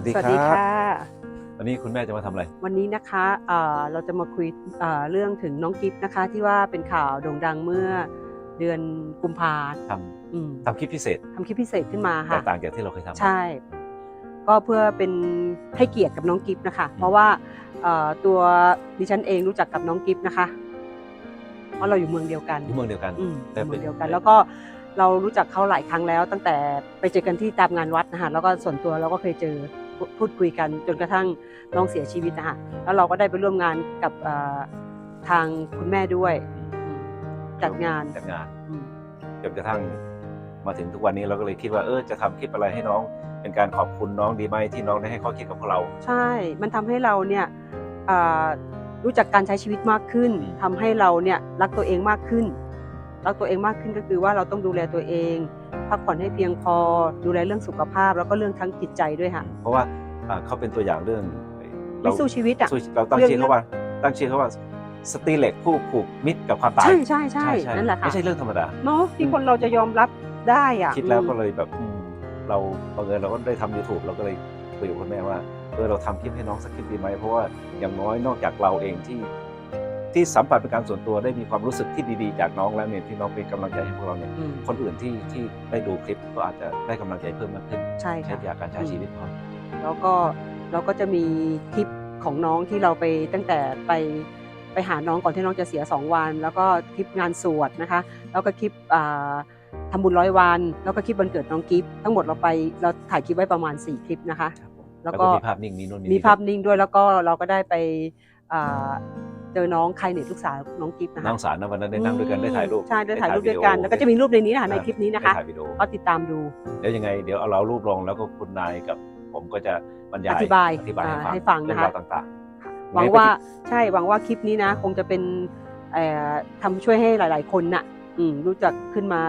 วัสดีสวัสคดีรับค่ะ วันนี้คุณแม่จะมาทำอะไร วันนี้นะคะเอ่อเราจะมาคุยเอ่อเรื่องถึงน้องกิฟต์นะคะ ที่ว่าเป็นข่าวโด่งดังเมื่อเดือนกุมภาทอืมำทำคลิปพิเศษทำคลิปพิเศษขึ้นมาแตค่ะกต่างจากที่เราเคยทำ ใช่ ก็เพื่อเป็นให้เกียรติกับน้องกิฟต์นะคะ เพราะว่าเอ่อตัวดิฉันเองรู้จักกับน้องกิฟต์นะคะ เพราะเราอยู่เมืองเดียวกันที่เมืองเดียวกัน อืมแต่เมืเป็อนงเดียวกัน แล้วก็ เรารู้จักเขาหลายครั้งแล้ว ตั้งแต่ไปเจอกันที่ตามงานวัดนะคะแล้วก็ส่วนตัวเราก็เคยเจอพูพูดคุยกันจนกระทั่งน้องเสียชีวิตนะคะแล้วเราก็ได้ไปร่วมงานกับเอ่อทางคุณแม่ด้วยอืมจัดงานจัดงานอืมจนกระทั่งมาถึงทุกวันนี้เราก็เลยคิดว่าเออจะทำคลิปอะไรให้น้อง เป็นการขอบคุณน้องดีไหมที่น้องได้ให้ข้อคิดกับพวกเรา ใช่ มันทำให้เราเนี่ยอ่ารู้จักการใช้ชีวิตมากขึ้นอืมทำให้เราเนี่ยรักตัวเองมากขึ้น รักตัวเองมากขึ้นก็คือว่าเราต้องดูแลตัวเอง พักผ่อนให้เพียงพอดูแลเรื่องสุขภาพ แล้วก็เรื่องทั้งจิตใจด้วยค่ะเพราะว่าอ่าเขาเป็นตัวอย่างเรื่องไม่สู้ชีวิตอะ สู้เราตั้งเรื่องชื่อเขาว่า ตั้งชื่อเขาว่าสตีเหล็กผู้ผูกมิตรกับความตายใช่ใช่ใช่นั่นแหละค่ะไม่ใช่เรื่องธรรมดา เนาะที่คนเราจะยอมรับได้อะคิดแล้วก็อืมเลยแบบอืมเราบังเอิญเราก็ได้ทำ YouTube เราก็เลยคุยกับคุณแม่ว่าเออเราทำคลิปให้น้องสักคลิปดีไหมเพราะว่าอย่างน้อยนอกจากเราเองที่ ที่สัมผัสเป็นการส่วนตัวได้มีความรู้สึกที่ดีๆ จากน้องแล้วเนี่ยที่น้องเป็นกำลังใจให้พวกเราเนี่ยอืม คนอื่นที่ที่ได้ดูคลิปก็อาจจะได้กำลังใจเพิ่มมากขึ้นใช่แค่ค่ะจากการใช้ชีวิตเขา แล้วก็เราก็จะมีคลิปของน้องที่เราไปตั้งแต่ไปไปหาน้องก่อนที่น้องจะเสีย 2 วัน แล้วก็คลิปงานสวดนะคะ แล้วก็คลิปอ่าทำบุญร้อยวัน แล้วก็คลิปวันเกิดน้องกิฟทั้งหมดเราไปเราถ่ายคลิปไว้ประมาณ 4 คลิปนะคะ แล้แล้ววก็ก็มีภาพนิ่งมีนู่นมีนี่ภาพนิ่งด้วยแล้วก็เราก็ได้ไปอ่า เจอน้องใครเน็ตลูกสาวน้องกิฟนะคะนั่งสารนะวันนั้นได้นั่งด้วยกันได้ถ่ายรูปใช่ได้ถ่ายรูปด้วยกันแล้วก็จะมีรูปในนี้นะคะในคลิปนี้นะคะได้ถ่ายวิดีโอก็ติดตามดูเดี๋ยวยังไงเดี๋ยวเอาเรารูปลงแล้วก็คุณนายกับผมก็จะบรรยายอธิบายอธิบายอ่าให้ให้ฟัฟังงเรื่องนะคะราวต่างๆหวังว่าใช่หวังว่าคลิปนี้นะ คงจะเป็นเอ่อทำช่วยให้หลาย ๆ คนน่ะอืมรู้จักขึ้นมา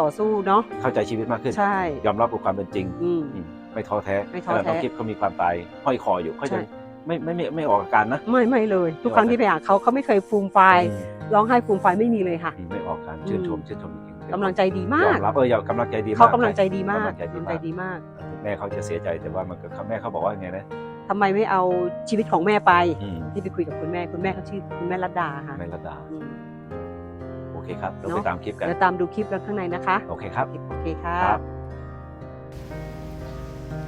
ต่อสู้เนาะเข้าใจชีวิตมากขึ้นใช่ยอมรับกับความเป็นจริงอืมอืมไม่ท้อแท้ไม่ท้อแท้ขนาดน้องกิฟเขามีความตายห้อยคออยู่เขาใช่จะ ไม่ไม่ไม่ไม่ออกอาการนะ ไม่ไม่เลย ทุกครั้งที่ไปหาเขาเขาไม่เคยฟูมไฟายอืมร้องไห้ฟูมไฟายไม่มีเลยค่ะ ไม่ออกอาการชื่นชมชื่นชมจริงๆกำลังใจดีมายอกมรับเอออย่ากำลังใจดีมากเขากำลังใจดีมากกำลังใจดีกำลังมาใจกดีมากแม่เขาจะเสียใจแต่ว่ามันก็แม่เขาบอกว่าไงนะทำไมไม่เอาชีวิตของแม่ไปอืมที่ไปคุยกับคุณแม่คุณแม่เขาชื่อคุณแม่รัตดาค่ะแม่ระดา อืม โอเคครับ เราเนอะไปตามคลิปกัน เดี๋ยวตามดูคลิปแล้วข้างในนะคะโอเคครับ โอเคค่ะ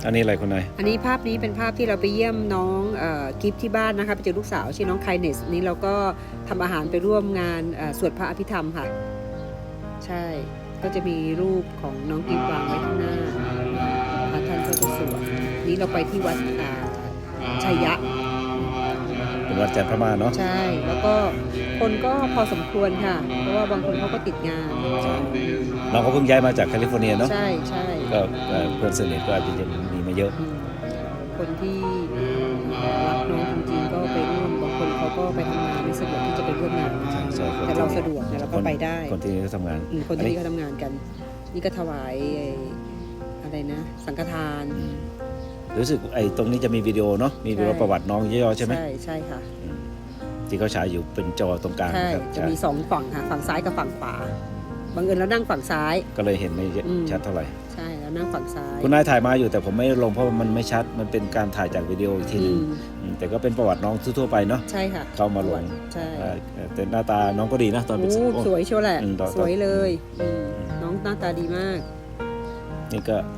อันนี้อะไรคุณนาย อันนี้ภาพนี้เป็นภาพที่เราไปเยี่ยมน้องเอ่อกิฟที่บ้านนะคะไปเจอลูกสาวชื่อน้องไคเนสนี้เราก็ทำอาหารไปร่วมงานเอ่อสวดพระอภิธรรมค่ะ ใช่ก็จะมีรูปของน้องกิฟวางไว้ข้างหน้าพระท่านก็จะสวดนี้เราไปที่วัดอ่าชัยยะเป็นวัดจันทร์พระมาเนาะใช่แล้วก็ คนก็พอสมควรค่ะ เพราะว่าบางคนเขาก็ติดงานน้องเขาเพิ่งย้ายมาจากแคลิฟอร์เนียเนาะใช่ใช่ก็เอ่อเพื่อนสนิทก็อาจจะมีมาเยอะ อืมคนที่รักน้องจริงๆก็ไปร่วมบางคนเขาก็ไปทำงานไม่สะดวกที่จะไปร่วมงานใช่ใช่คนแต่เราสะดวกเนี่ยเราก็ไปได้คนที่เขาทำงานอืมคนที่นี่ก็ทำงานกัน นี่ก็ถวายไอ้อะไรนะ สังฆทาน อืมรู้สึกไอ้ตรงนี้จะมีวิดีโอเนาะมีวิดีโอใช่ ประวัติน้องย่อๆใช่ไหมใช่ใช่ค่ะ อืม ที่เขาฉายอยู่เป็นจอตรงกลางใช่นะครับจะมีสองฝั่งค่ะฝั่งซ้ายกับฝั่งขวาบังเอิญเรานั่งฝั่งซ้าย ก็เลยเห็นไม่อืม ชัดเท่าไหร่ ใช่แล้วนั่งฝั่งซ้ายคุณนายถ่ายมาอยู่แต่ผมไม่ลงเพราะว่ามันไม่ชัด มันเป็นการถ่ายจากวิดีโออีกทีหนึงอืมอืมแต่ก็เป็นประวัติน้องทั่วๆไปเนาะ ใช่ค่ะเข้ามาลง ใช่เอ่อแต่หน้าตาน้องก็ดีนะตอนเป็นโอ้โอ้ สวยเชียวแหละอืมต่อสวยเลยอืมน้องหน้าตาดีมาก นี่ก็เ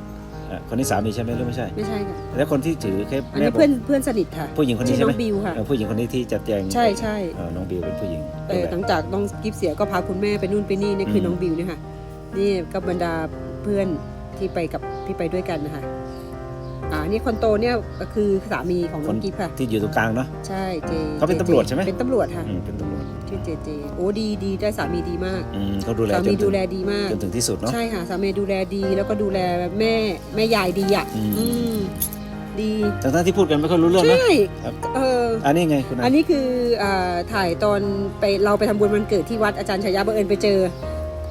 อ่อคนนี้สามีใช่ไหมหรือไม่ใช่ ไม่ใช่ค่ะ แล้วคนที่ถือเคปอันแม่นี้บอกเพื่อนเพื่อนสนิทค่ะ ผู้หญิงคนนี้ชื่อใช่น้ไหมองบิวค่ะ เออผู้หญิงคนนี้ที่จัดแจงใช่ใช่เออน้องบิวเป็นผู้หญิงเออหลังจากน้องกิฟเสียก็พาคุณแม่ไปนู่นไปนี่นี่คืออมน้องบิวเนี่ยค่ะ นี่ก็บรรดาเพื่อนที่ไปกับที่ไปด้วยกันนะคะอ่านี่คนโตเนี่ยก็คือสามีของน้องกิฟค่ะ ที่อยู่ตรงกลางเนาะ ใช่เจเขาเป็นตำรวจใช่ไหม เป็นตำรวจค่ะ อืมเป็นตำรวจ ชื่อเจเจ โอ้ดีดีได้สามีดีมากอืมเขาดูแลสาจมีนถึดูงแลดีมาก จนถึงที่สุดเนาะ ใช่ค่ะสามีดูแลดีแล้วก็ดูแลแม่แม่ยายดีอะอืม อืมดีทั้งๆที่พูดกันไม่ค่อยรู้เรื่องนะ ใช่ครับ เอออันนี้ไงคุณนายอันนี้คืออาถ่ายตอนไปเราไปทำบุญวันเกิดที่วัดอาจารย์ชายาบังเอิญไปเจอ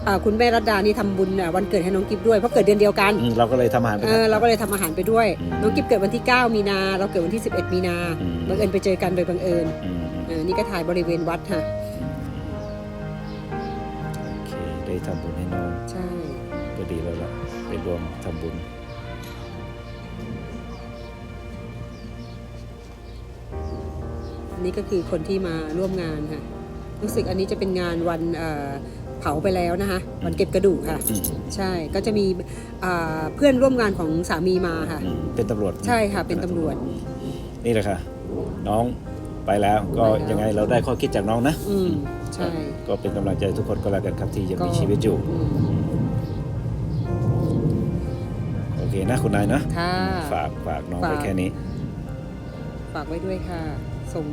อ่าคุณแม่รัตดานี่ทำบุญอะวันเกิดให้น้องกิฟด้วยเพราะเกิดเดือนเดียวกัน อืมเราก็เลยทำอาหารไปเออเราก็เลยทำอาหารไปด้วยอืมน้องกิฟเกิดวันที่ 9 มีนา เราเกิดวันที่ 11 มีนาอืมบังเอิญไปเจอกันโดยบังเอิญอืมอืมเออนี่ก็ถ่ายบริเวณวัดค่ะ ทำบุญให้น้องใช่ก็ดีแล้วล่ะไปรวมทำบุญอันนี้ก็คือคนที่มาร่วมงานค่ะ รู้สึกอันนี้จะเป็นงานวันเผาไปแล้วนะคะวันเก็บกระดูกค่ะ ใช่ก็จะมีเพื่อนร่วมงานของสามีมาค่ะ เป็นตำรวจใช่ค่ะ เป็นตำรวจนี่แหละค่ะ น้อง ไปแล้วก็ไปแล้ว ยังไงเราได้ข้อคิดจากน้องนะอืมใช่ก็เป็นกำลังใจทุกคนก็แล้วกันครับที่ยังก็มีชีวิตอยู่อืมโอเคนะคุณนายนะค่ะ ฝากฝากน้องฝากไปแค่นี้ ฝากไว้ด้วยค่ะ ส่ง